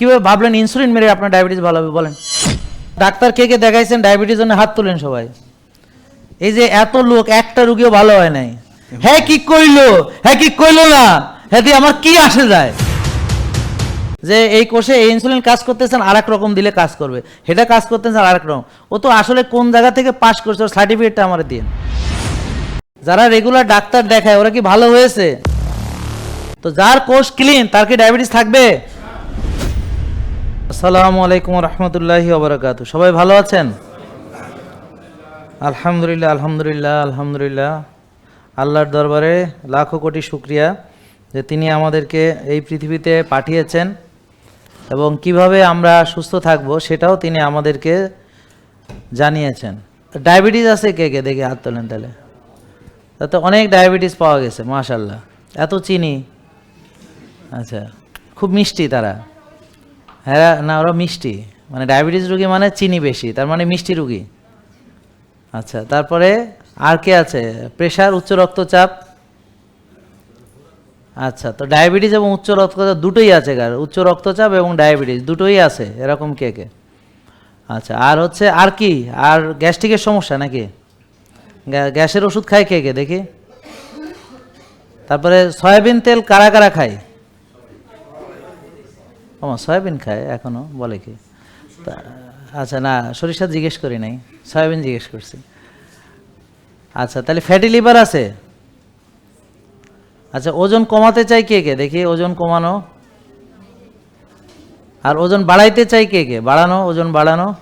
কীভাবে ভাবলেন ইনসুলিন মেরে আপনার ডায়াবেটিস ভালো হবে, বলেন। ডাক্তার কে কে দেখাইছেন ডায়াবেটিস জন্য হাত তুলেন সবাই। এই যে এত লোক, একটা রুগীও ভালো হয় নাই। হ্যাঁ কি কইলো? হ্যাঁ কি কইলো না? হ্যাঁ আমার কি আসে যায়? যে এই কোষে এই ইনসুলিন কাজ করতেছেন আর এক রকম দিলে কাজ করবে। সেটা কাজ করতেছেন আর এক রকম। ও তো আসলে কোন জায়গা থেকে পাশ করছে, ওর সার্টিফিকেটটা আমার দিন যারা রেগুলার ডাক্তার দেখায়, ওরা কি ভালো হয়েছে? তো যার কোষ ক্লিন তার কি ডায়াবেটিস থাকবে? আসসালামু আলাইকুম রহমতুল্লাহি ওবরাকাতু সবাই ভালো আছেন? আলহামদুলিল্লাহ আলহামদুলিল্লাহ আলহামদুলিল্লাহ। আল্লাহর দরবারে লাখো কোটি শুক্রিয়া যে তিনি আমাদেরকে এই পৃথিবীতে পাঠিয়েছেন এবং কীভাবে আমরা সুস্থ থাকব সেটাও তিনি আমাদেরকে জানিয়েছেন। ডায়াবেটিস আছে কে কে? দেখে হাত তোলেন তাহলে। তাতে অনেক ডায়াবেটিস পাওয়া গেছে মাশাল্লাহ এত চিনি। আচ্ছা খুব মিষ্টি তারা। হ্যাঁ না ওরা মিষ্টি। মানে ডায়াবেটিস রুগী মানে চিনি বেশি, তার মানে মিষ্টি রুগী। আচ্ছা তারপরে আর কে আছে? প্রেশার, উচ্চ রক্তচাপ। আচ্ছা তো ডায়াবেটিস এবং উচ্চ রক্তচাপ দুটোই আছে কার উচ্চ রক্তচাপ এবং ডায়াবেটিস, দুটোই আছে, এরকম কে কে? আচ্ছা আর হচ্ছে, আর কি? আর গ্যাস্ট্রিকের সমস্যা নাকি? গ্যা- গ্যাসের ওষুধ খায় কে কে, দেখি? তারপরে সয়াবিন তেল কারা কারা খায়? ও সয়াবিন খায় এখনও, বলে কি? তা- আচ্ছা না, সরিষা জিজ্ঞেস করি নাই, সয়াবিন জিজ্ঞেস করছি। আচ্ছা তাহলে ফ্যাটি লিভার আছে? আচ্ছা ওজন কমাতে চাই কে কে? দেখি, ওজন কমানো। আর ওজন বাড়াইতে চাই কে কে? বাড়ানো, ওজন বাড়ানো।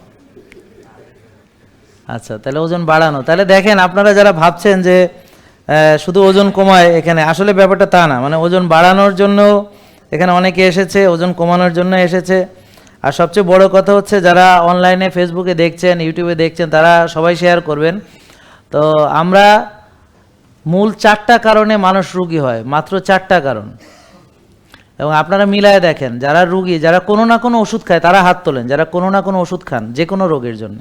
আচ্ছা তাহলে ওজন বাড়ানো। তাহলে দেখেন, আপনারা যারা ভাবছেন যে শুধু ওজন কমায় এখানে, আসলে ব্যাপারটা তা না। মানে ওজন বাড়ানোর জন্য এখানে অনেকে এসেছে, ওজন কমানোর জন্য এসেছে। আর সবচেয়ে বড় কথা হচ্ছে, যারা অনলাইনে ফেসবুকে দেখছেন ইউটিউবে দেখছেন, তারা সবাই শেয়ার করবেন। তো আমরা মূল চারটা কারণে মানুষ রুগী হয়, মাত্র চারটা কারণ। এবং আপনারা মিলায় দেখেন, যারা রুগী, যারা কোনো না কোনো ওষুধ খায়, তারা হাত তোলেন, যারা কোনো না কোনো ওষুধ খান, যে কোনো রোগের জন্য।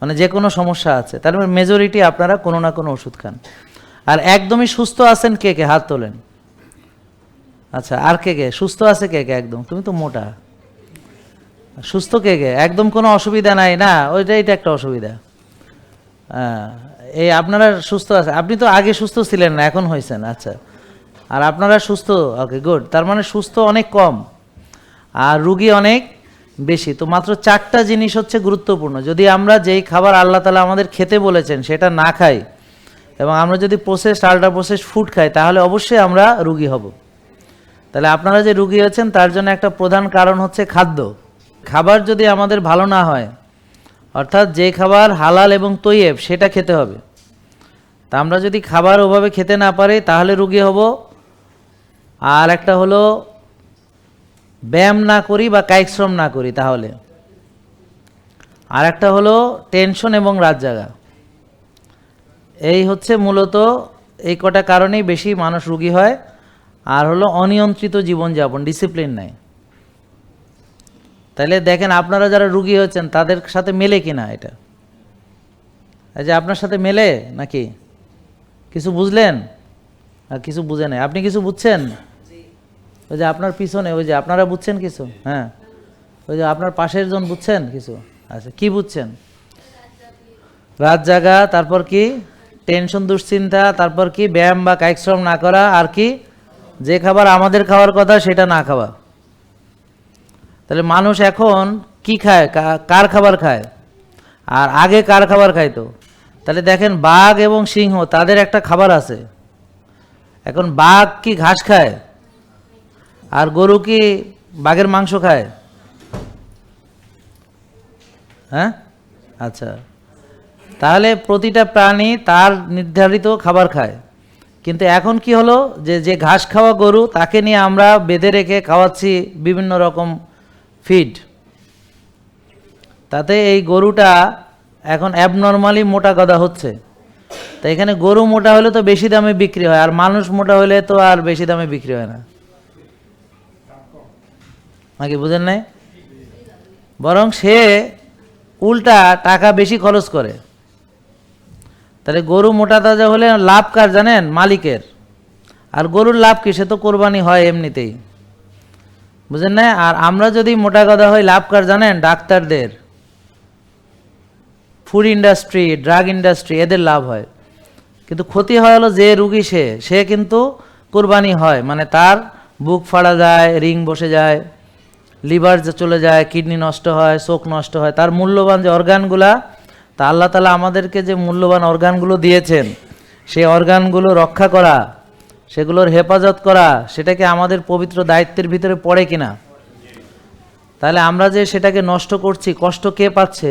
মানে যে কোনো সমস্যা আছে, তার মানে মেজরিটি আপনারা কোনো না কোনো ওষুধ খান। আর একদমই সুস্থ আছেন কে কে? হাত তোলেন। আচ্ছা আর কে কে? সুস্থ আছে কে কে একদম? তুমি তো মোটা। সুস্থ কে কে? একদম কোনো অসুবিধা নাই না? ওইটা এটা একটা অসুবিধা। হ্যাঁ, এই আপনারা সুস্থ আছে। আপনি তো আগে সুস্থ ছিলেন না এখন হয়েছেন। আচ্ছা আর আপনারা সুস্থ? ওকে গুড তার মানে সুস্থ অনেক কম আর রুগী অনেক বেশি। তো মাত্র চারটা জিনিস হচ্ছে গুরুত্বপূর্ণ। যদি আমরা যেই খাবার আল্লাহ তালা আমাদের খেতে বলেছেন সেটা না খাই এবং আমরা যদি প্রসেস আল্ট্রা প্রসেস ফুড খাই তাহলে অবশ্যই আমরা রুগী হব। তাহলে আপনারা যে রুগী হচ্ছেন তার জন্য একটা প্রধান কারণ হচ্ছে খাদ্য। খাবার যদি আমাদের ভালো না হয়, অর্থাৎ যে খাবার হালাল এবং তৈয়েব, সেটা খেতে হবে। তা আমরা যদি খাবার ওভাবে খেতে না পারি, তাহলে রুগী হব। আর একটা হলো, ব্যায়াম না করি বা কায়িক শ্রম না করি, তাহলে। আর একটা হলো, টেনশন এবং রাত জাগা। এই হচ্ছে মূলত, এই কটা কারণেই বেশি মানুষ রুগী হয়। আর হলো অনিয়ন্ত্রিত জীবনযাপন ডিসিপ্লিন নাই। তাহলে দেখেন আপনারা যারা রুগী হচ্ছেন, তাদের সাথে মেলে কিনা এটা? এই যে আপনার সাথে মেলে নাকি? কিছু বুঝলেন? আর কিছু বুঝে নাই। আপনি কিছু বুঝছেন? ওই যে আপনার পিছনে, ওই যে আপনারা বুঝছেন কিছু? হ্যাঁ। ওই যে আপনার পাশের জন বুঝছেন কিছু? আচ্ছা কি বুঝছেন? রাত জাগা, তারপর কি? টেনশন, দুশ্চিন্তা, তারপর কি? ব্যায়াম বা কায়িক শ্রম না করা, আর কি? যে খাবার আমাদের খাওয়ার কথা, সেটা না খাওয়া। তাহলে মানুষ এখন কি খায়? কার খাবার খায়? আর আগে কার খাবার খাইতো? তাহলে দেখেন, বাঘ এবং সিংহ, তাদের একটা খাবার আছে। এখন বাঘ কি ঘাস খায়? আর গরু কি বাঘের মাংস খায়? হ্যাঁ? আচ্ছা। তাহলে প্রতিটা প্রাণী তার নির্ধারিত খাবার খায়। কিন্তু এখন কি হলো? যে যে ঘাস খাওয়া গরু, তাকে নিয়ে আমরা বেঁধে রেখে খাওয়াচ্ছি বিভিন্ন রকম ফিড তাতে এই গরুটা এখন অ্যাবনর্মালি মোটা গদা হচ্ছে। তো এখানে গরু মোটা হলে তো বেশি দামে বিক্রি হয়, আর মানুষ মোটা হলে তো আর বেশি দামে বিক্রি হয় না। নাকি বুঝেন নাই? বরং সে উল্টা টাকা বেশি খরচ করে। তাহলে গরু মোটা তাজা হলে লাভ কার জানেন? মালিকের। আর গরুর লাভ কি? সে তো কোরবানি হয় এমনিতেই। বুঝেন না? আর আমরা যদি মোটা কথা হয় লাভ কার জানেন? ডাক্তারদের। ফুড ইন্ডাস্ট্রি, ড্রাগ ইন্ডাস্ট্রি, এদের লাভ হয়। কিন্তু ক্ষতি হয় হলো যে রুগী সে সে কিন্তু কোরবানি হয়। মানে তার বুক ফাড়া যায়, রিং বসে যায়, লিভার চলে যায়, কিডনি নষ্ট হয়, চোখ নষ্ট হয়, তার মূল্যবান যে অর্গানগুলা তা আল্লাহ তালা আমাদেরকে যে মূল্যবান অর্গানগুলো দিয়েছেন, সেই অর্গানগুলো রক্ষা করা, সেগুলোর হেফাজত করা, সেটাকে আমাদের পবিত্র দায়িত্বের ভিতরে পড়ে কিনা? তাহলে আমরা যে সেটাকে নষ্ট করছি, কষ্ট কে পাচ্ছে?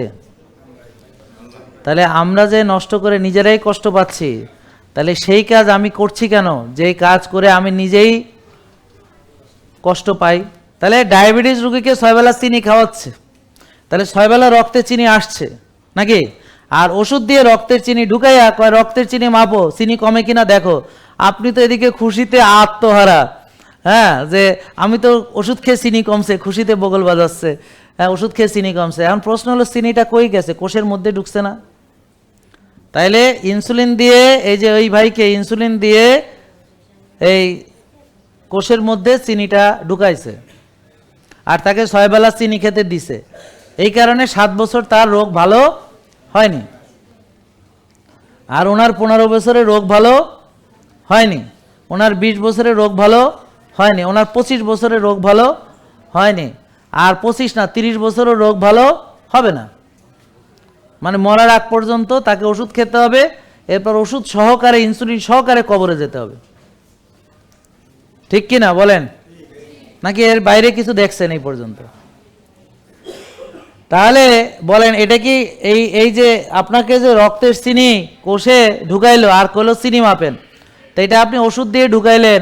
তাহলে আমরা যে নষ্ট করে নিজেরাই কষ্ট পাচ্ছি, তাহলে সেই কাজ আমি করছি কেন? যেই কাজ করে আমি নিজেই কষ্ট পাই। তাহলে ডায়াবেটিস রুগীকে ছয়বেলা চিনি খাওয়াচ্ছে, তাহলে ছয়বেলা রক্তে চিনি আসছে। নাকি? আর ওষুধ দিয়ে রক্তের চিনি ঢুকাইয়া কয়, রক্তের চিনি মাপো, চিনি কমে কিনা দেখো, আপনি তো এদিকে খুশিতে আত্মহারা। হ্যাঁ যে আমি তো ওষুধ খেয়ে চিনি কমছে, খুশিতে বগল বাজাচ্ছে। হ্যাঁ ওষুধ খেয়ে চিনি কমছে। এখন প্রশ্ন হলো, চিনিটা কই গেছে? কোষের মধ্যে ঢুকছে না? তাইলে ইনসুলিন দিয়ে, এই যে ওই ভাইকে ইনসুলিন দিয়ে এই কোষের মধ্যে চিনিটা ঢুকাইছে। আর তাকে ছয়বেলা চিনি খেতে দিছে। এই কারণে সাত বছর তার রোগ ভালো হয়নি। আর ওনার পনেরো বছরের রোগ ভালো হয়নি। ওনার বিশ বছরের রোগ ভালো হয়নি। ওনার পঁচিশ বছরের রোগ ভালো হয়নি। আর পঁচিশ না, তিরিশ বছরের রোগ ভালো হবে না। মানে মরার আগ পর্যন্ত তাকে ওষুধ খেতে হবে, এরপর ওষুধ সহকারে ইনসুলিন সহকারে কবরে যেতে হবে। ঠিক কি না বলেন? নাকি এর বাইরে কিছু দেখছেন এই পর্যন্ত? তাহলে বলেন, এটা কি এই এই যে আপনাকে যে রক্তের চিনি কোষে ঢুকাইলো, আর কইলো চিনি মাপেন, তো এটা আপনি ওষুধ দিয়ে ঢুকাইলেন,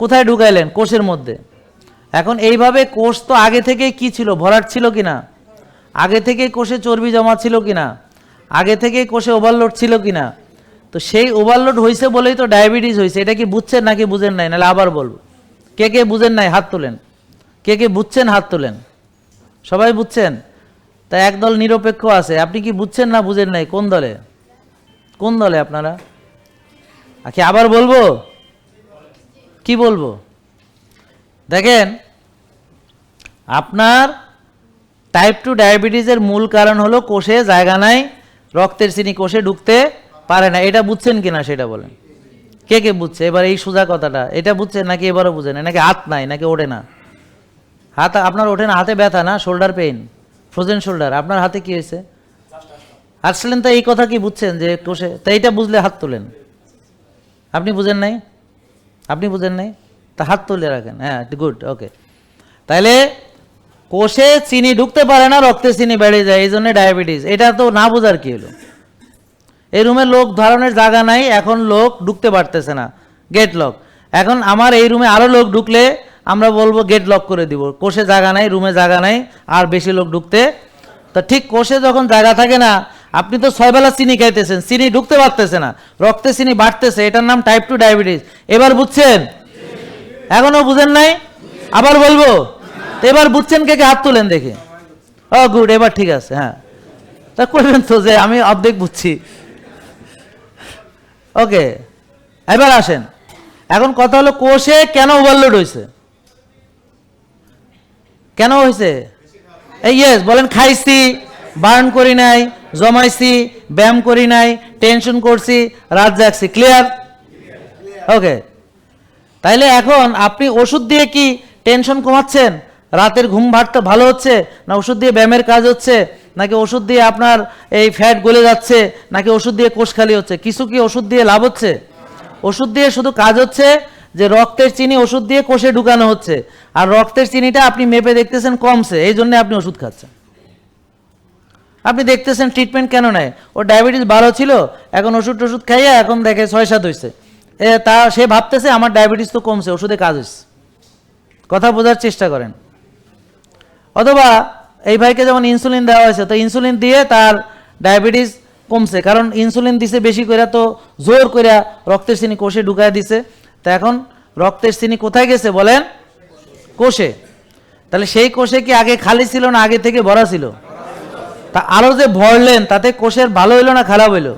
কোথায় ঢুকাইলেন? কোষের মধ্যে। এখন এইভাবে কোষ তো আগে থেকেই কি ছিল? ভরাট ছিল কি না? আগে থেকেই কোষে চর্বি জমা ছিল কি না? আগে থেকেই কোষে ওভারলোড ছিল কি না? তো সেই ওভারলোড হয়েছে বলেই তো ডায়াবেটিস হয়েছে এটা কি বুঝছেন নাকি বুঝেন নাই? নাহলে আবার বলব। কে কে বুঝেন নাই? হাত তোলেন। কে কে বুঝছেন? হাত তোলেন। সবাই বুঝছেন? তা একদল নিরপেক্ষ আছে। আপনি কি বুঝছেন না বুঝেন নাই? কোন দলে? কোন দলে আপনারা? আর কি আবার বলব? কি বলব? দেখেন, আপনার টাইপ টু ডায়াবেটিসের মূল কারণ হলো কোষে জায়গা নাই, রক্তের চিনি কোষে ঢুকতে পারে না। এটা বুঝছেন কিনা সেটা বলেন। কে কে বুঝছে? এবার এই সোজা কথাটা। এটা বুঝছেন নাকি এবারও বুঝেন নাকি হাত নাই? নাকি ওঠে না? হাত আপনার ওঠে না? হাতে ব্যথা না? শোল্ডার পেইন ফ্রোজেন শোল্ডার আপনার হাতে কি হয়েছে? আসলেন তো এই কথা কি বুঝছেন যে কোষে তা এইটা বুঝলে হাত তোলেন। আপনি বুঝেন নাই? আপনি বুঝেন নাই? তা হাত তুলে রাখেন। হ্যাঁ গুড ওকে তাইলে কোষে চিনি ঢুকতে পারে না, রক্তে চিনি বেড়ে যায়, এই জন্য ডায়াবেটিস এটা তো না বোঝার কি হলো? এই রুমে লোক ধারণের জায়গা নাই, এখন লোক ঢুকতে পারতেছে না। গেট লক এখন আমার এই রুমে আরও লোক ঢুকলে আমরা বলব গেট লক করে দিব। কোষে জায়গা নাই রুমে জায়গা নাই, আর বেশি লোক ঢুকতে। তা ঠিক কোষে যখন জায়গা থাকে না, আপনি তো ছয়বেলা চিনি খাইতেছেন, চিনি ঢুকতে পারতেছে না, রক্তে চিনি বাড়তেছে, এটার নাম টাইপ টু ডায়াবেটিস এবার বুঝছেন? এখনও বুঝেন নাই? আবার বলব? এবার বুঝছেন কে কে? হাত তুলেন দেখে। ও গুড এবার ঠিক আছে হ্যাঁ। তা করবেন তো যে আমি অর্ধেক বুঝছি। ওকে এবার আসেন। এখন কথা হলো কোষে কেন ওভারলোড হয়েছে কেন হয়েছে? এই ইয়েস বলেন খাইছি বার্ন করি নাই, জমাইছি, ব্যায়াম করি নাই টেনশন করছি, রাত জাগছি ক্লিয়ার ওকে তাইলে এখন আপনি ওষুধ দিয়ে কি টেনশন কমাচ্ছেন? রাতের ঘুম ভাটটা ভালো হচ্ছে, না ওষুধ দিয়ে ব্যায়ামের কাজ হচ্ছে, নাকি ওষুধ দিয়ে আপনার এই ফ্যাট গলে যাচ্ছে, নাকি ওষুধ দিয়ে কোষ খালি হচ্ছে? কিছু কি ওষুধ দিয়ে লাভ হচ্ছে? ওষুধ দিয়ে শুধু কাজ হচ্ছে যে রক্তের চিনি ওষুধ দিয়ে কোষে ঢুকানো হচ্ছে। আর রক্তের চিনিটা আপনি মেপে দেখতেছেন কমছে, এই জন্য আপনি ওষুধ খাচ্ছেন। আপনি দেখতেছেন ট্রিটমেন্ট কেন নেয়? ও ডায়াবেটিস ভালো ছিল, এখন ওষুধ টষুধ খাইয়ে এখন দেখে ছয় সাত হয়েছে এ তা, সে ভাবতেছে আমার ডায়াবেটিস তো কমছে, ওষুধে কাজ হচ্ছে কথা বোঝার চেষ্টা করেন। অথবা এই ভাইকে যেমন ইনসুলিন দেওয়া হয়েছে, তো ইনসুলিন দিয়ে তার ডায়াবেটিস কমছে, কারণ ইনসুলিন দিছে বেশি করে তো জোর করে রক্তের চিনি কোষে ঢুকায় দিছে। তা এখন রক্তের চিনি কোথায় গেছে বলেন? কোষে। তাহলে সেই কোষে কি আগে খালি ছিল না আগে থেকে ভরা ছিল? তা আরও যে ভরলেন, তাতে কোষের ভালো হইল না খারাপ হইল?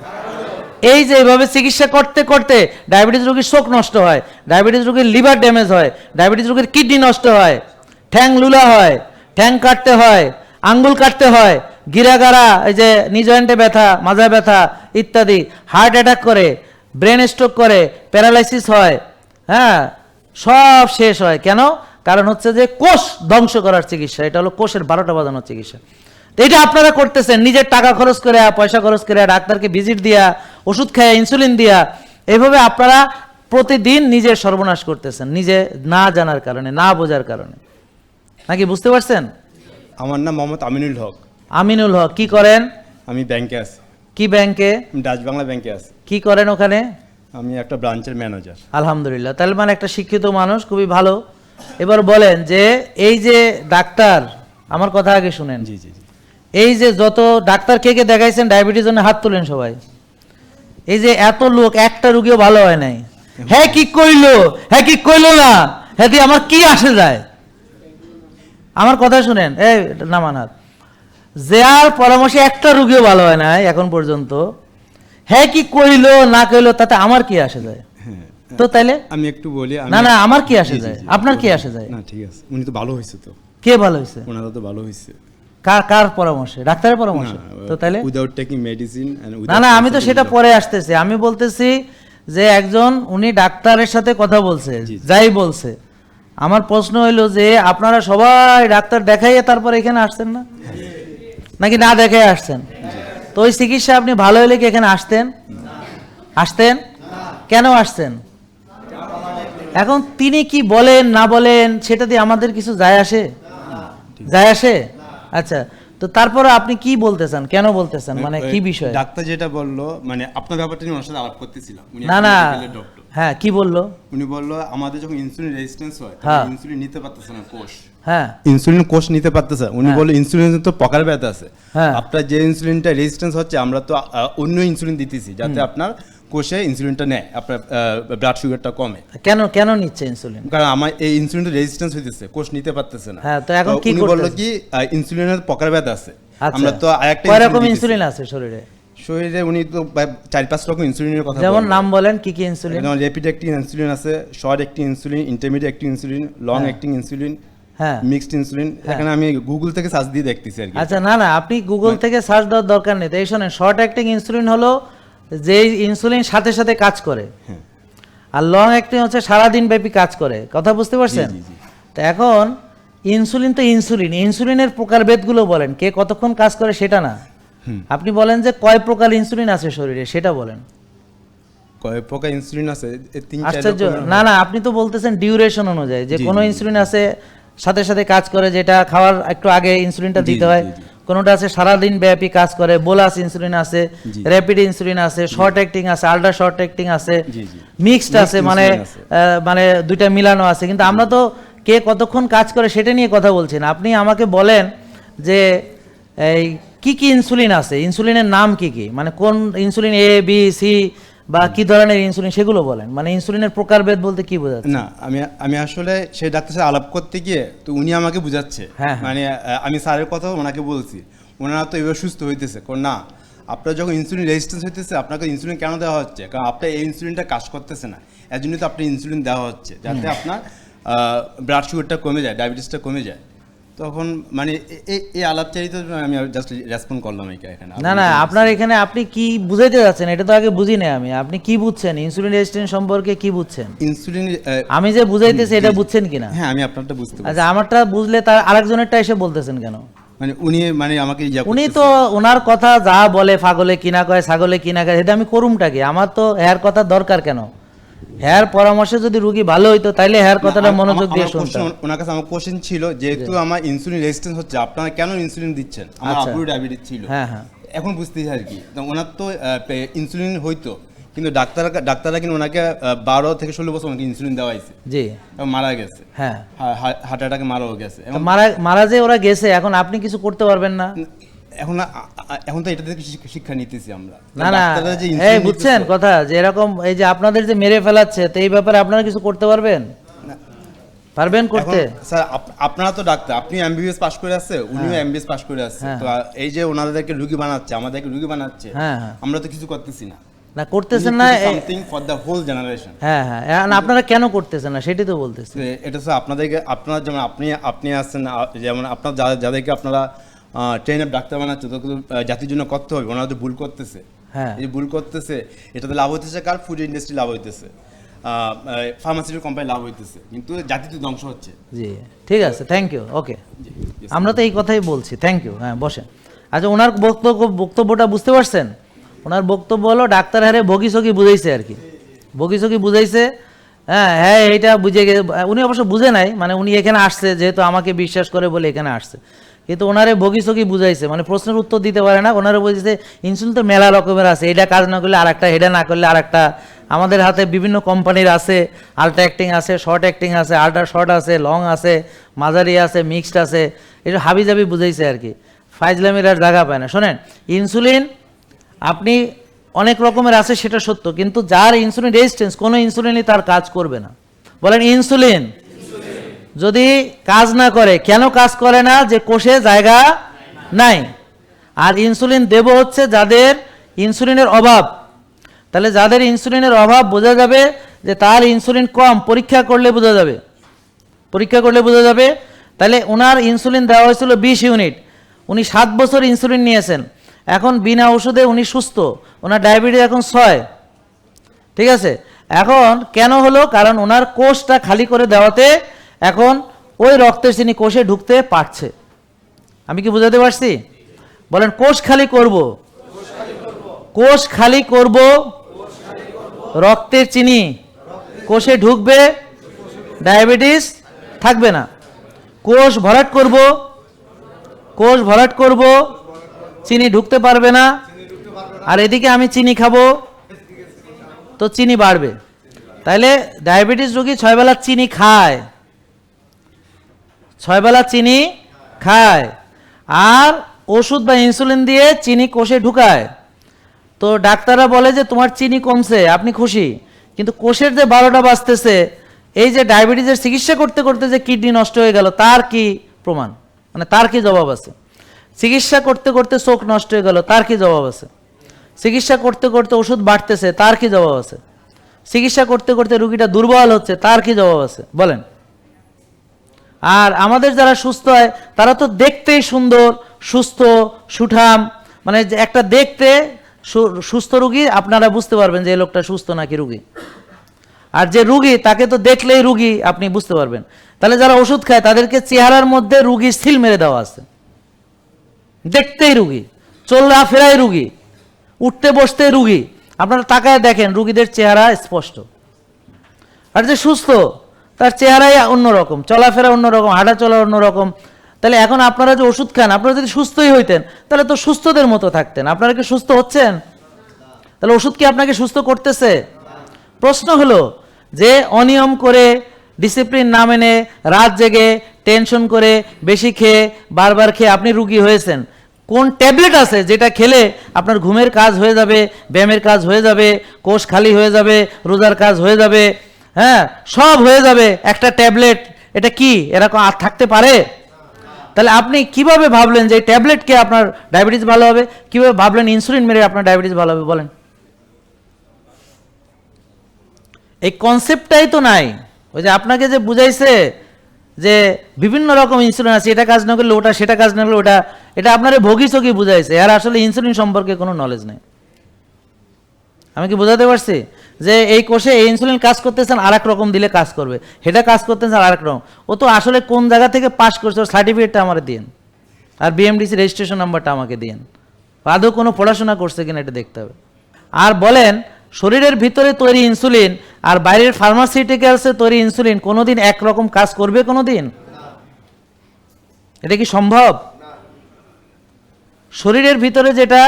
এই যে এইভাবে চিকিৎসা করতে করতে ডায়াবেটিস রোগীর শোক নষ্ট হয়, ডায়াবেটিস রোগীর লিভার ড্যামেজ হয়, ডায়াবেটিস রোগীর কিডনি নষ্ট হয়, ঠ্যাং লুলা হয়, ঠ্যাং কাটতে হয়, আঙ্গুল কাটতে হয়, গিরাগারা, এই যে নিজয়েন্টে ব্যথা, মাজা ব্যথা ইত্যাদি, হার্ট অ্যাটাক করে, ব্রেন স্ট্রোক করে, প্যারালাইসিস হয় হ্যাঁ সব শেষ হয়। কেন? কারণ হচ্ছে যে কোষ ধ্বংস করার চিকিৎসা এটা হলো কোষের বারোটা বাজানোর চিকিৎসা। এটা আপনারা করতেছেন নিজের টাকা খরচ করে পয়সা খরচ করে ডাক্তারকে ভিজিট দিয়া ওষুধ খায় ইনসুলিন দিয়া। এইভাবে আপনারা প্রতিদিন নিজের সর্বনাশ করতেছেন নিজে না জানার কারণে না বোঝার কারণে। নাকি বুঝতে পারছেন? আমার নাম মোহাম্মদ আমিনুল হক। আমিনুল হক কি করেন? আমি ব্যাংকে আছি। কি ব্যাংকে? ডাচ বাংলা ব্যাংকে আছি। কি করেন ওখানে? আমি একটা ব্রাঞ্চের ম্যানেজার। আলহামদুলিল্লাহ। তাহলে মানে একটা শিক্ষিত মানুষ খুবই ভালো। এবার বলেন যে এই যে ডাক্তার আমার কথা আগে শুনেন। জি জি এই যে যত ডাক্তার কে কে দেখাইছেন ডায়াবেটিস জন্য হাত তুলেন সবাই। এই যে এত লোক একটা রুগীও ভালো হয় নাই। হ্যাঁ কি কইলো? হ্যাঁ কি কইলো না? হ্যাঁ আমার কি আসে যায়? আমার কথা শুনেন। এই নামান হাত। আর পরামর্শে একটা রুগীও ভালো হয় নাই এখন পর্যন্ত। হ্যাঁ কি কইলো না কইলো তাতে আমার কি আসে যায়? হ্যাঁ তো তাইলে? আমি একটু বলি না না আমার কি আসে যায়? আপনার কি আসে যায়? না ঠিক আছে। উনি তো ভালো হয়েছে তো। কে ভালো হয়েছে ওনারা তো ভালো হয়েছে কার কার পরামর্শে? ডাক্তারের পরামর্শে? তো তাইলে? উইদাউট টেকিং মেডিসিন না না আমি তো সেটা পরে আসতেছি। আমি বলতেছি যে একজন উনি ডাক্তারের সাথে কথা বলছে। যাই বলছে। আমার প্রশ্ন হইল যে আপনারা সবাই ডাক্তার দেখাইয়ে তারপর এখানে আসছেন না? নাকি না দেখাই আসছেন? তো ওই চিকিৎসা আপনি ভালো হলে কি এখানে আসতেন? আসতেন? কেন আসতেন এখন তিনি কি বলেন না বলেন সেটা দিয়ে আমাদের কিছু যায় আসে? যায় আসে? আচ্ছা তো তারপরে আপনি কি বলতেছেন? কেন বলতেছেন? মানে কি বিষয়? ডাক্তার যেটা বলল মানে আপনার ব্যাপারটা নিয়ে ওনার সাথে আলাপ করতেছিলাম। উনি না না হ্যাঁ কি বলল? উনি বলল আমাদের যখন ইনসুলিন রেজিস্ট্যান্স হয় হ্যাঁ। ইনসুলিন নিতে পারতেছে না কোষ। হ্যাঁ। ইনসুলিন কোষ নিতে পারতেছে। উনি বলল ইনসুলিন তো পকার ব্যথা আছে। হ্যাঁ। আপনার যে ইনসুলিনটা রেজিস্ট্যান্স হচ্ছে আমরা তো অন্য ইনসুলিন দিতেছি যাতে আপনার কোষে ইনসুলিনটা নেয় আপনার ব্লাড সুগারটা কমে। কেন কেন নিচ্ছে ইনসুলিন কারণ আমার এই ইনসুলিনটা রেজিস্ট্যান্স হইতেছে কোষ নিতে পারতেছে না। হ্যাঁ, তো এখন কি উনি বলল কি ইনসুলিনের পকার ব্যথা আছে। আচ্ছা। আমরা তো আরেকটা রকম ইনসুলিন ইনসুলিন আছে শরীরে? শরীরে উনি তো চার পাঁচ রকম ইনসুলিনের কথা যেমন নাম বলেন কি কি ইনসুলিন যেমন র্যাপিড অ্যাক্টিং ইনসুলিন আছে short acting insulin intermediate acting insulin long হ্যাঁ। অ্যাক্টিং ইনসুলিন হ্যাঁ। মিক্সড ইনসুলিন এখানে আমি গুগল থেকে সার্চ দিয়ে দেখতেছি আর কি। আচ্ছা না না আপনি গুগল থেকে সার্চ দেওয়ার দরকার নেই। তো এই শোনেন শর্ট অ্যাক্টিং ইনসুলিন হলো যে ইনসুলিন সাথে সাথে কাজ করে। হ্যাঁ। আর লং অ্যাক্টিং হচ্ছে সারাদিন ব্যাপী কাজ করে। কথা বুঝতে পারছেন। তো এখন ইনসুলিন তো ইনসুলিন ইনসুলিনের প্রকারভেদগুলো বলেন। কে কতক্ষণ কাজ করে সেটা না। আপনি বলেন যে কয় প্রকার ইনসুলিন আছে শরীরে সেটা বলেন। কয় প্রকার ইনসুলিন আছে? আশ্চর্য। না না আপনি তো বলতেছেন ডিউরেশন অনুযায়ী। যে কোনো। ইনসুলিন আছে সাথে সাথে কাজ করে যেটা খাওয়ার একটু আগে ইনসুলিনটা দিতে হয়। কোনোটা আছে সারাদিন ব্যাপী কাজ করে বোলাস ইনসুলিন আছে র্যাপিড ইনসুলিন আছে শর্ট অ্যাক্টিং আছে আল্ট্রা শর্ট অ্যাক্টিং আছে। মিক্সড আছে মানে মানে দুইটা মিলানো আছে। কিন্তু আমরা তো কে কতক্ষণ কাজ করে সেটা নিয়ে কথা বলছি না। আপনি আমাকে বলেন যে এই কি কি ইনসুলিন আছে? ইনসুলিনের নাম কি কি? মানে কোন ইনসুলিন এ বি সি বা কি ধরনের ইনসুলিন সেগুলো বলেন? মানে ইনসুলিনের প্রকারভেদ বলতে কি বোঝাচ্ছে? না আমি আমি আসলে সেই ডাক্তার সাথে আলাপ করতে গিয়ে তো উনি আমাকে বুঝাচ্ছে। হ্যাঁ, হ্যাঁ। মানে আমি স্যারের কথা ওনাকে বলছি। ওনারা তো এবার সুস্থ হইতেছে। না আপনার যখন ইনসুলিন রেজিস্ট্যান্স হইতেছে আপনাকে ইনসুলিন কেন দেওয়া হচ্ছে? কারণ আপনার এই ইনসুলিনটা কাজ করতেছে না। এর জন্য তো আপনার ইনসুলিন দেওয়া হচ্ছে। যাতে আপনার ব্লাড সুগারটা কমে যায় ডায়াবেটিসটা কমে যায়। তখন মানে এই আলাপচারিতা আমি জাস্ট রেসপন্ড করলাম এখানে না না আপনার এখানে আপনি কি বুঝাইতে যাচ্ছেন এটা তো আগে বুঝি নাই আমি। আপনি কি বুঝছেন? ইনসুলিন রেজিস্ট্যান্স সম্পর্কে কি বুঝছেন? ইনসুলিন আমি যে বুঝাইতেছি এটা বুঝছেন কিনা? হ্যাঁ আমি আপনারটা বুঝতে পারছি। আচ্ছা আমারটা বুঝলে তার আরেকজনেরটা এসে বলতেছেন কেন? মানে উনি মানে আমাকে উনি তো ওনার কথা যা বলে ফাগলে কিনা কয় ছাগলে কিনা কয় এটা আমি করুমটা কি? আমার তো হ্যার কথা দরকার কেন? হ্যার পরামর্শে যদি রুগী ভালো হইতো তাইলে হ্যার কথাটা মনোযোগ দিয়ে আমার শুনতাম। ওনার কাছে আমার কোশ্চেন ছিল যেহেতু আমার ইনসুলিন রেজিস্ট্যান্স হচ্ছে আপনারা কেন ইনসুলিন দিচ্ছেন? আমার আচ্ছা। আব্বুর ডায়াবেটিস ছিল। হ্যাঁ, হ্যাঁ। এখন বুঝতেছি আর কি। তো ওনার তো ইনসুলিন হইতো কিন্তু ডাক্তার ডাক্তাররা কিন্তু ওনাকে বারো থেকে ষোলো বছর ওনাকে ইনসুলিন দেওয়া হয়েছে জি মারা গেছে। হ্যাঁ। হার্ট অ্যাটাকে মারাও গেছে। মারা মারা যে ওরা গেছে এখন আপনি কিছু করতে পারবেন না এখন এখন তো এটা থেকে শিক্ষা- নিতেছি আমরা। না না এই বুঝছেন কথা যে এরকম এই যে আপনাদের যে মেরে ফেলাচ্ছে তো এই ব্যাপারে আপনারা কিছু করতে পারবেন? পারবেন করতে? স্যার আপনারা তো ডাক্তার আপনি এমবিবিএস পাস করে আসছে উনিও এমবিএস পাস করে আসছে হ্যাঁ। তো এই যে ওনাদেরকে রুগী বানাচ্ছে আমাদেরকে রুগী বানাচ্ছে হ্যাঁ, হ্যাঁ। আমরা তো কিছু করতেছি না। না করতেছেন না something for the whole generation হ্যাঁ হ্যাঁ আপনারা কেন করতেছেন না সেটাই তো বলতেছি। এটা স্যার আপনাদেরকে আপনার যেমন আপনি আপনি আসছেন যেমন আপনার যাদের- যাদেরকে আপনারা ট্রেন অফ ডাক্তার বানাচ্ছে তো কিন্তু, জাতির জন্য করতে হবে ওনারা তো ভুল করতেছে। হ্যাঁ। এই ভুল করতেছে এটাতে লাভ হইতেছে কার? ফুড ইন্ডাস্ট্রি লাভ হইতেছে। ফার্মাসিউটিক্যাল কোম্পানি লাভ হইতেছে। কিন্তু জাতি তো ধ্বংস হচ্ছে। জি ঠিক আছে থ্যাংক ইউ ওকে আমরা তো এই কথাই বলছি থ্যাংক ইউ হ্যাঁ বসেন। আচ্ছা ওনার বক্তব্য বক্তব্যটা বুঝতে পারছেন? ওনার বক্তব্য হলো ডাক্তার হারে বগি সগি বুঝাইছে আর কি। বগি সগি বুঝাইছে হ্যাঁ হ্যাঁ এইটা বুঝে গে উনি অবশ্য বুঝে নাই মানে উনি এখানে আসছে যেহেতু আমাকে বিশ্বাস করে বলে এখানে আসছে। কিন্তু ওনারে বগি সগি বুঝাইছে। মানে প্রশ্নের উত্তর দিতে পারে না, ওনারে বলছে, ইনসুলিন তো মেলা রকমের আছে, এটা কাজ না করলে আর একটা এটা না করলে আর একটা আমাদের হাতে বিভিন্ন কোম্পানির আছে, আলট্রা অ্যাক্টিং আছে, শর্ট অ্যাক্টিং আছে, আলট্রা শর্ট আছে, লং আছে, মাঝারি আছে, মিক্সড আছে। এটা হাবি জাবি বুঝাইছে আর কি। ফাইজলামির আর জায়গা পায় না। শোনেন, ইনসুলিন আপনি অনেক রকমের আছে, সেটা সত্য, কিন্তু যার ইনসুলিন রেজিস্ট্যান্স কোনো ইনসুলিনই তার কাজ করবে না। বলেন, ইনসুলিন যদি কাজ না করে, কেন কাজ করে না? যে কোষে জায়গা নাই। আর ইনসুলিন দেব হচ্ছে যাদের ইনসুলিনের অভাব। তাহলে যাদের ইনসুলিনের অভাব, বোঝা যাবে যে তার ইনসুলিন কম, পরীক্ষা করলে বোঝা যাবে। পরীক্ষা করলে বোঝা যাবে। তাহলে ওনার ইনসুলিন দেওয়া হয়েছিল বিশ ইউনিট। উনি সাত বছর ইনসুলিন নিয়েছেন। এখন বিনা ওষুধে উনি সুস্থ। ওনার ডায়াবেটিস এখন ছয়। ঠিক আছে? এখন কেন হলো? কারণ ওনার কোষটা খালি করে দেওয়াতে এখন ওই রক্তের চিনি কোষে ঢুকতে পারছে। আমি কি বুঝাতে পারছি? বলেন, কোষ খালি করব। কোষ খালি করব রক্তের চিনি। কোষে ঢুকবে, ডায়াবেটিস থাকবে না। কোষ ভরাট করব, কোষ ভরাট করব, চিনি ঢুকতে পারবে না। আর এদিকে আমি চিনি খাব, তো চিনি বাড়বে। তাইলে ডায়াবেটিস রোগী ছয় বেলা চিনি খায়। ছয় বেলা চিনি খায়। আর ওষুধ বা ইনসুলিন দিয়ে চিনি কোষে ঢুকায়। তো ডাক্তাররা বলে যে, তোমার চিনি কমছে, আপনি খুশি। কিন্তু কোষের যে বারোটা বাজতেছে, এই যে ডায়াবেটিসের চিকিৎসা করতে করতে যে কিডনি নষ্ট হয়ে গেল, তার কি প্রমাণ? মানে তার কি জবাব আছে? চিকিৎসা করতে করতে চোখ নষ্ট হয়ে গেল, তার কি জবাব আছে? চিকিৎসা করতে করতে ওষুধ বাড়তেছে, তার কি জবাব আছে? চিকিৎসা করতে করতে রুগীটা দুর্বল হচ্ছে, তার কি জবাব আছে? বলেন। আর আমাদের যারা সুস্থ হয়, তারা তো দেখতেই সুন্দর, সুস্থ, সুঠাম। মানে একটা দেখতে সুস্থ রুগী, আপনারা বুঝতে পারবেন যে এই লোকটা সুস্থ নাকি রুগী। আর যে রুগী, তাকে তো দেখলেই রুগী, আপনি বুঝতে পারবেন। তাহলে যারা ওষুধ খায়, তাদেরকে চেহারার মধ্যে রুগী সিল মেরে দেওয়া আছে। দেখতেই রুগী চলরা ফেরাই রুগী, উঠতে বসতে রুগী। আপনারা তাকায় দেখেন, রুগীদের চেহারা স্পষ্ট। আর যে সুস্থ তার চেহারাই অন্যরকম চলাফেরা অন্যরকম হাঁটা চলা অন্যরকম তাহলে এখন আপনারা যে ওষুধ খান, আপনারা যদি সুস্থই হইতেন, তাহলে তো সুস্থদের মতো থাকতেন। আপনারা কি সুস্থ হচ্ছেন? তাহলে ওষুধ কি আপনাকে সুস্থ করতেছে? প্রশ্ন হলো, যে অনিয়ম করে, ডিসিপ্লিন না মেনে, রাত জেগে, টেনশন করে, বেশি খেয়ে, বারবার খেয়ে আপনি রুগী হয়েছেন, কোন ট্যাবলেট আছে যেটা খেলে আপনার ঘুমের কাজ হয়ে যাবে, ব্যায়ামের কাজ হয়ে যাবে, কোষ খালি হয়ে যাবে, রোজার কাজ হয়ে যাবে হ্যাঁ সব হয়ে যাবে। একটা ট্যাবলেট, এটা কি? এরকম আর থাকতে পারে? তাহলে আপনি কীভাবে ভাবলেন যে ট্যাবলেট ট্যাবলেটকে আপনার ডায়াবেটিস ভালো হবে? কীভাবে ভাবলেন ইনসুলিন মেরে আপনার ডায়াবেটিস ভালো হবে? বলেন। এই কনসেপ্টটাই তো নাই। ওই যে আপনাকে যে বুঝাইছে যে বিভিন্ন রকম ইনসুলিন আছে, এটা কাজ না করলে ওটা, সেটা কাজ না করলে ওটা, এটা আপনারে ভোগী চোখে বুঝাইছে। আর আসলে ইনসুলিন সম্পর্কে কোনো নলেজ নেই। আমি কি বোঝাতে পারছি? যে এই কোষে এই ইনসুলিন কাজ করতেছেন আর এক রকম দিলে কাজ করবে। সেটা কাজ করতেছেন আর এক রকম। ও তো আসলে কোন জায়গা থেকে পাস করছে ওর সার্টিফিকেটটা আমার দিন আর বিএমডিসি রেজিস্ট্রেশন নাম্বারটা আমাকে দিন আদৌ কোনো পড়াশোনা করছে কিনা এটা দেখতে হবে। আর বলেন শরীরের ভিতরে তৈরি ইনসুলিন আর বাইরের ফার্মাসিউটিক্যালসে তৈরি ইনসুলিন কোনোদিন একরকম কাজ করবে কোনো দিন এটা কি সম্ভব? শরীরের ভিতরে যেটা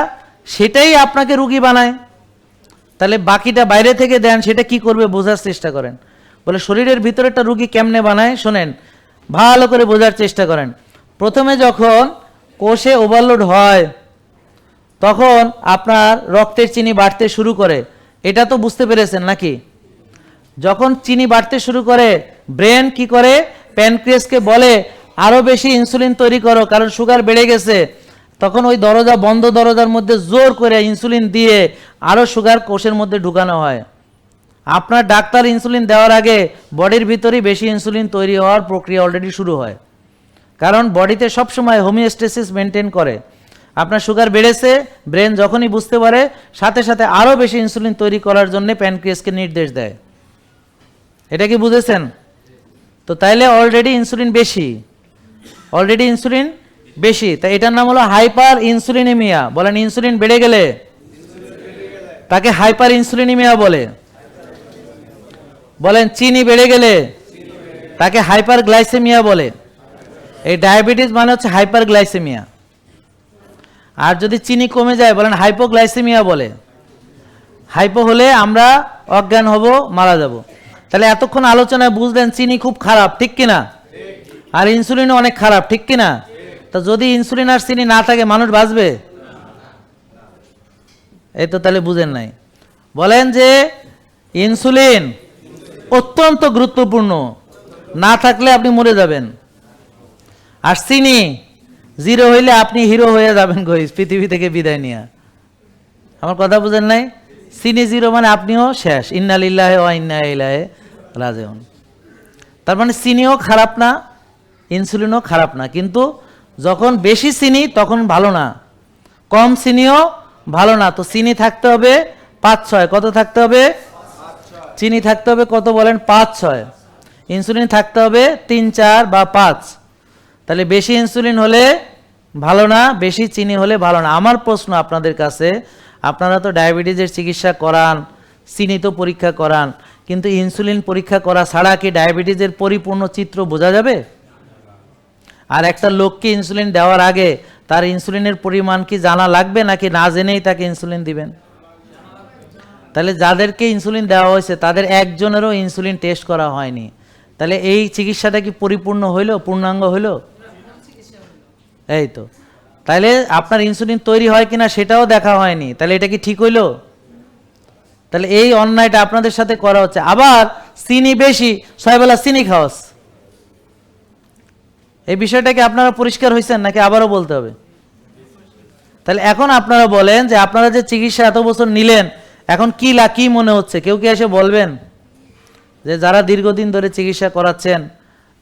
সেটাই আপনাকে রুগী বানায়। তাহলে বাকিটা বাইরে থেকে দেন, সেটা কি করবে বোঝার চেষ্টা করেন। বলে শরীরের ভিতরেটা রুগী কেমনে বানায়? শোনেন, ভালো করে বোঝার চেষ্টা করেন। প্রথমে যখন কোষে ওভারলোড হয়, তখন আপনার রক্তের চিনি বাড়তে শুরু করে। এটা তো বুঝতে পেরেছেন নাকি? যখন চিনি বাড়তে শুরু করে, ব্রেন কি করে? প্যানক্রিয়াসকে বলে, আরও বেশি ইনসুলিন তৈরি করো, কারণ সুগার বেড়ে গেছে। তখন ওই দরজা বন্ধ দরজার মধ্যে জোর করে ইনসুলিন দিয়ে আরও সুগার কোষের মধ্যে ঢুকানো হয়। আপনার ডাক্তার ইনসুলিন দেওয়ার আগে বডির ভিতরেই বেশি ইনসুলিন তৈরি হওয়ার প্রক্রিয়া অলরেডি শুরু হয়। কারণ বডিতে সবসময় হোমিওস্টেসিস মেনটেন করে। আপনার সুগার বেড়েছে, ব্রেন যখনই বুঝতে পারে, সাথে সাথে আরও বেশি ইনসুলিন তৈরি করার জন্য প্যানক্রিয়াসকে নির্দেশ দেয়। এটা কি বুঝেছেন? তো তাইলে অলরেডি ইনসুলিন বেশি। অলরেডি ইনসুলিন বেশি। তাই এটার নাম হলো হাইপার ইনসুলিনিমিয়া বলেন ইনসুলিন বেড়ে গেলে তাকে হাইপার ইনসুলিনিমিয়া বলে। বলেন চিনি বেড়ে গেলে তাকে হাইপার গ্লাইসেমিয়া বলে। এই ডায়াবেটিস মানে হচ্ছে হাইপার গ্লাইসেমিয়া আর যদি চিনি কমে যায়, বলেন হাইপোগ্লাইসেমিয়া বলে। হাইপো হলে আমরা অজ্ঞান হব, মারা যাব। তাহলে এতক্ষণ আলোচনায় বুঝলেন চিনি খুব খারাপ, ঠিক কিনা? আর ইনসুলিনও অনেক খারাপ, ঠিক কিনা? তো যদি ইনসুলিন আর চিনি না থাকে, মানুষ বাঁচবে? এই তো তাহলে বুঝেন নাই। বলেন যে ইনসুলিন অত্যন্ত গুরুত্বপূর্ণ। না থাকলে আপনি মরে যাবেন। আর চিনি জিরো হইলে আপনি হিরো হয়ে যাবেন গই পৃথিবী থেকে বিদায় নিয়ে। আমার কথা বুঝেন নাই? চিনি জিরো মানে আপনিও শেষ। ইন্নালিল্লাহে ও ইন্না ইলাহে রাজেউন। তার মানে চিনিও খারাপ না, ইনসুলিনও খারাপ না। কিন্তু যখন বেশি চিনি, তখন ভালো না। কম চিনিও ভালো না। তো চিনি থাকতে হবে পাঁচ ছয়। কত থাকতে হবে? চিনি থাকতে হবে কত বলেন? পাঁচ ছয়। ইনসুলিন থাকতে হবে তিন, চার বা পাঁচ। তাহলে বেশি ইনসুলিন হলে ভালো না, বেশি চিনি হলে ভালো না। আমার প্রশ্ন আপনাদের কাছে, আপনারা তো ডায়াবেটিসের চিকিৎসা করান, চিনি তো পরীক্ষা করান, কিন্তু ইনসুলিন পরীক্ষা করা ছাড়া কি ডায়াবেটিসের পরিপূর্ণ চিত্র বোঝা যাবে? আর একটা লোককে ইনসুলিন দেওয়ার আগে তার ইনসুলিনের পরিমাণ কি জানা লাগবে নাকি না জেনেই তাকে ইনসুলিন দিবেন? তাহলে যাদেরকে ইনসুলিন দেওয়া হয়েছে, তাদের একজনেরও ইনসুলিন টেস্ট করা হয়নি। তাহলে এই চিকিৎসাটা কি পরিপূর্ণ হইল, পূর্ণাঙ্গ হইল? এই তো। তাহলে আপনার ইনসুলিন তৈরি হয় কিনা সেটাও দেখা হয়নি। তাহলে এটা কি ঠিক হইল? তাহলে এই অন্যায়টা আপনাদের সাথে করা হচ্ছে। আবার চিনি বেশি ছয়বেলা চিনি খাওয়াস এই বিষয়টাকে আপনারা পরিষ্কার হয়েছেন নাকি আবারও বলতে হবে? তাহলে এখন আপনারা বলেন যে আপনারা যে চিকিৎসা এত বছর নিলেন, এখন কি লা, কি মনে হচ্ছে? কেউ কি এসে বলবেন যে যারা দীর্ঘদিন ধরে চিকিৎসা করাচ্ছেন,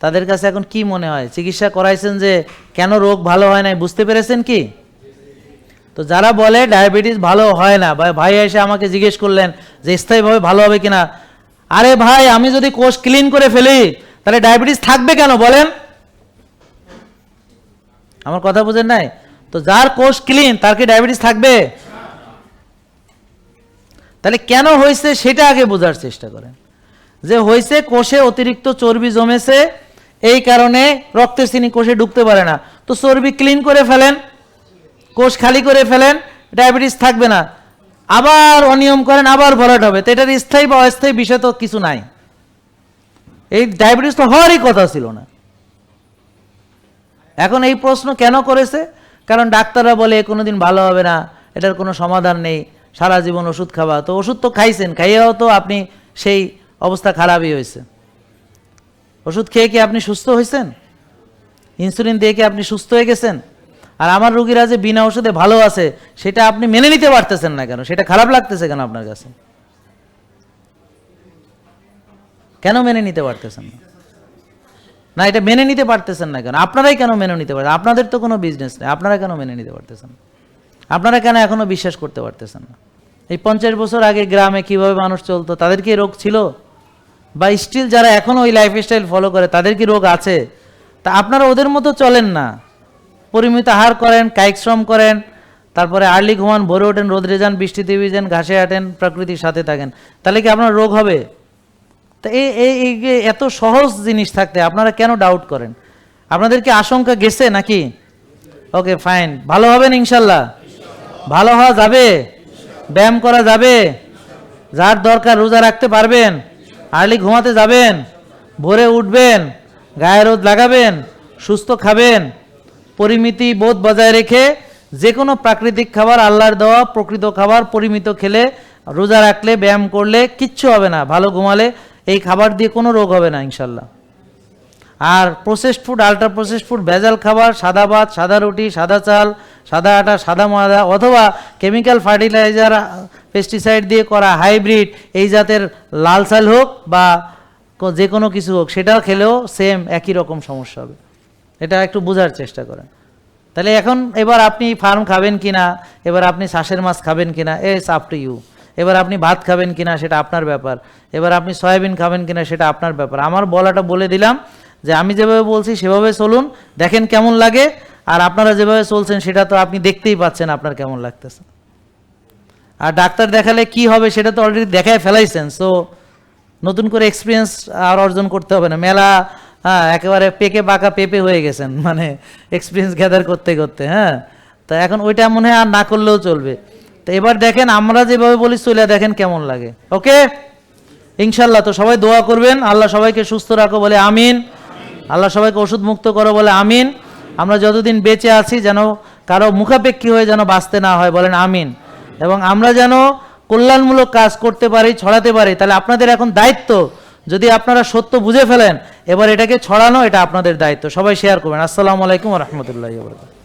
তাদের কাছে এখন কি মনে হয়? চিকিৎসা করাইছেন যে কেন রোগ ভালো হয় নাই, বুঝতে পেরেছেন কি? তো যারা বলে ডায়াবেটিস ভালো হয় না বা ভাই এসে আমাকে জিজ্ঞেস করলেন যে স্থায়ীভাবে ভালো হবে কিনা, আরে ভাই, আমি যদি কোষ ক্লিন করে ফেলি, তাহলে ডায়াবেটিস থাকবে কেন? বলেন। আমার কথা বুঝেন নাই? তো যার কোষ ক্লিন তার কি ডায়াবেটিস থাকবে? তাহলে কেন হয়েছে সেটা আগে বোঝার চেষ্টা করেন। যে হয়েছে কোষে অতিরিক্ত চর্বি জমেছে, এই কারণে রক্তের চিনি কোষে ঢুকতে পারে না। তো চর্বি ক্লিন করে ফেলেন, কোষ খালি করে ফেলেন ডায়াবেটিস থাকবে না। আবার অনিয়ম করেন, আবার ভরাট হবে। তো এটার স্থায়ী বা অস্থায়ী বিষয় তো কিছু নাই। এই ডায়াবেটিস তো হওয়ারই কথা ছিল না। এখন এই প্রশ্ন কেন করেছে? কারণ ডাক্তাররা বলে, কোনোদিন ভালো হবে না, এটার কোনো সমাধান নেই, সারা জীবন ওষুধ খাওয়া তো ওষুধ তো খাইছেন, খাইয়েও তো আপনি সেই অবস্থা খারাপই হয়েছে। ওষুধ খেয়ে কি আপনি সুস্থ হয়েছেন? ইনসুলিন দিয়ে কি আপনি সুস্থ হয়ে গেছেন? আর আমার রুগীরা যে বিনা ওষুধে ভালো আছে, সেটা আপনি মেনে নিতে পারতেছেন না কেন? সেটা খারাপ লাগতেছে কেন আপনার কাছে? কেন মেনে নিতে পারতেছেন না? না, এটা মেনে নিতে পারতেছেন না কেন? আপনারাই কেন মেনে নিতে পারছেন আপনাদের তো কোনো বিজনেস নেই। আপনারা কেন মেনে নিতে পারতেছেন? আপনারা কেন এখনও বিশ্বাস করতে পারতেছেন না? এই পঞ্চাশ বছর আগে গ্রামে কীভাবে মানুষ চলতো, তাদের কি রোগ ছিল? বা স্টিল যারা এখনও ওই লাইফস্টাইল ফলো করে, তাদের কি রোগ আছে? তা আপনারা ওদের মতো চলেন না। পরিমিত আহার করেন, কায়িক শ্রম করেন, তারপরে আর্লি ঘুমান, ভোরে ওঠেন রোদ্রে যান, বৃষ্টিতে ভিজেন, ঘাসে হাঁটেন, প্রকৃতির সাথে থাকেন। তাহলে কি আপনার রোগ হবে? তা এই এত সহজ জিনিস থাকতে আপনারা কেন ডাউট করেন? আপনাদের কি আশঙ্কা গেছে নাকি? ওকে ফাইন ভালো হবেন ইনশাল্লাহ। ভালো হওয়া যাবে। ব্যায়াম করা যাবে। যার দরকার রোজা রাখতে পারবেন আর্লি ঘুমাতে যাবেন, ভোরে উঠবেন, গায়ে রোদ লাগাবেন, সুস্থ খাবেন। পরিমিতি বোধ বজায় রেখে যে কোনো প্রাকৃতিক খাবার, আল্লাহর দেওয়া প্রকৃত খাবার পরিমিত খেলে রোজা রাখলে, ব্যায়াম করলে কিচ্ছু হবে না। ভালো ঘুমালে এই খাবার দিয়ে কোনো রোগ হবে না, ইনশাল্লাহ। আর processed food ultra processed food ভেজাল খাবার, সাদা ভাত, সাদা রুটি, সাদা চাল, সাদা আটা, সাদা ময়দা, অথবা কেমিক্যাল ফার্টিলাইজার পেস্টিসাইড দিয়ে করা হাইব্রিড এই জাতের লাল চাল হোক বা যে কোনো কিছু হোক সেটা খেলেও সেম একই রকম সমস্যা হবে। এটা একটু বোঝার চেষ্টা করেন। তাহলে এখন এবার আপনি ফার্ম খাবেন কিনা, এবার আপনি শ্বাসের মাছ খাবেন কি কিনা এস আপ টু ইউ এবার আপনি ভাত খাবেন কিনা সেটা আপনার ব্যাপার। এবার আপনি সয়াবিন খাবেন কিনা সেটা আপনার ব্যাপার। আমার বলাটা বলে দিলাম যে আমি যেভাবে বলছি সেভাবে চলুন, দেখেন কেমন লাগে। আর আপনারা যেভাবে চলছেন সেটা তো আপনি দেখতেই পাচ্ছেন আপনার কেমন লাগতেছে। আর ডাক্তার দেখালে কি হবে সেটা তো অলরেডি দেখায় ফেলাইছেন সো নতুন করে এক্সপিরিয়েন্স আর অর্জন করতে হবে না। মেলা হ্যাঁ একেবারে পেকে বাঁকা পেপে হয়ে গেছেন মানে এক্সপিরিয়েন্স গ্যাদার করতে করতে হ্যাঁ। তা এখন ওইটা মনে হয় আর না করলেও চলবে। তো এবার দেখেন, আমরা যেভাবে বলি, চলে দেখেন কেমন লাগে। ওকে? ইনশাল্লাহ তো সবাই দোয়া করবেন। আল্লাহ সবাইকে সুস্থ রাখো বলে আমিন। আল্লাহ সবাইকে ওষুধ মুক্ত করো বলে আমিন। আমরা যতদিন বেঁচে আছি, যেন কারও মুখাপেক্ষী হয়ে যেন বাঁচতে না হয়, বলেন আমিন। এবং আমরা যেন কল্যাণমূলক কাজ করতে পারি, ছড়াতে পারি, তাহলে আপনাদের এখন দায়িত্ব। যদি আপনারা সত্য বুঝে ফেলেন, এবার এটাকে ছড়ানো, এটা আপনাদের দায়িত্ব। সবাই শেয়ার করবেন। আসসালামু আলাইকুম রহমতুল্লাহ